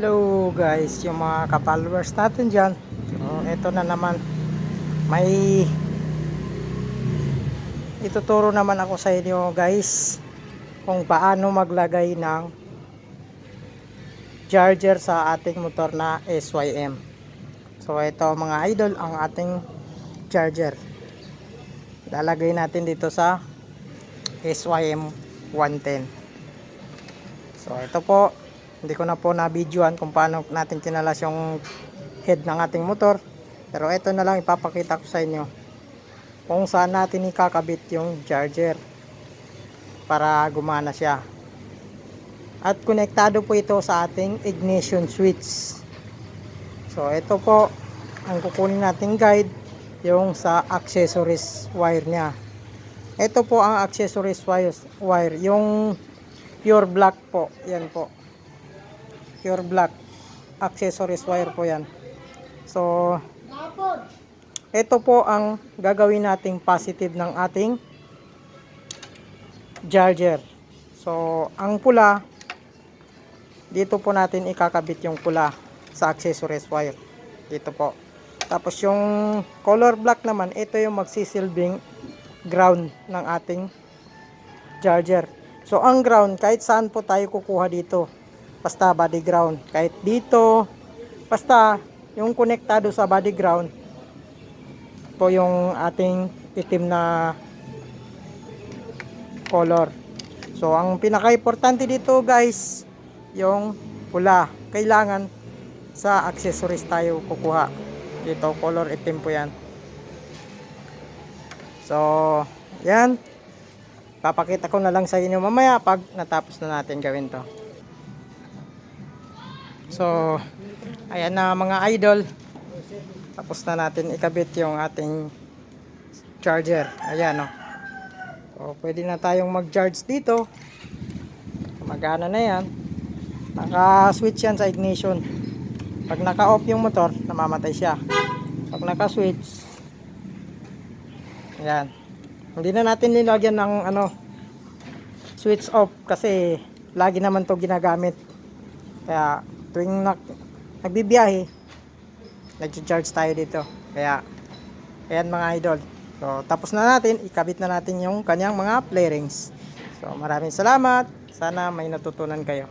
Hello guys, yung mga ka-followers natin dyan. So, ito na naman. May ituturo naman ako sa inyo guys kung paano maglagay ng charger sa ating motor na SYM. So ito mga idol ang ating charger. Lalagay natin dito sa SYM 110. So ito po, hindi ko na po na-videoan kung paano natin kinalas yung head ng ating motor. Pero ito na lang ipapakita ko sa inyo kung saan natin ikakabit yung charger para gumana siya. At konektado po ito sa ating ignition switch. So ito po ang kukunin nating guide yung sa accessories wire niya. Ito po ang accessories wire, yung pure black po. Yan po. Pure black accessories wire po yan. So ito po ang gagawin nating positive ng ating charger. So, ang pula, dito po natin ikakabit yung pula sa accessories wire. Dito po. Tapos yung color black naman, ito yung magsisilbing ground ng ating charger. So, ang ground, kahit saan po tayo kukuha dito. Basta body ground. Kahit dito, basta yung konektado sa body ground, po yung ating itim na color. So, ang pinaka-importante dito guys, yung pula. Kailangan sa accessories tayo kukuha. Dito, color itim po yan. So, yan. Papakita ko na lang sa inyo mamaya pag natapos na natin gawin to. So, ayan na mga idol. Tapos na natin ikabit yung ating charger. Ayan o. So, pwede na tayong mag-charge dito. Magana na yan. Naka-switch yan sa ignition. Pag naka-off yung motor, namamatay siya. Pag naka-switch, ayan. Hindi na natin nilagyan ng ano, switch off kasi lagi naman to ginagamit. Kaya tuwing nak nagbibiyahe, nag-charge tayo dito. Kaya, ayan mga idol. So, tapos na natin, ikabit na natin yung kanyang mga play rings. So, maraming salamat. Sana may natutunan kayo.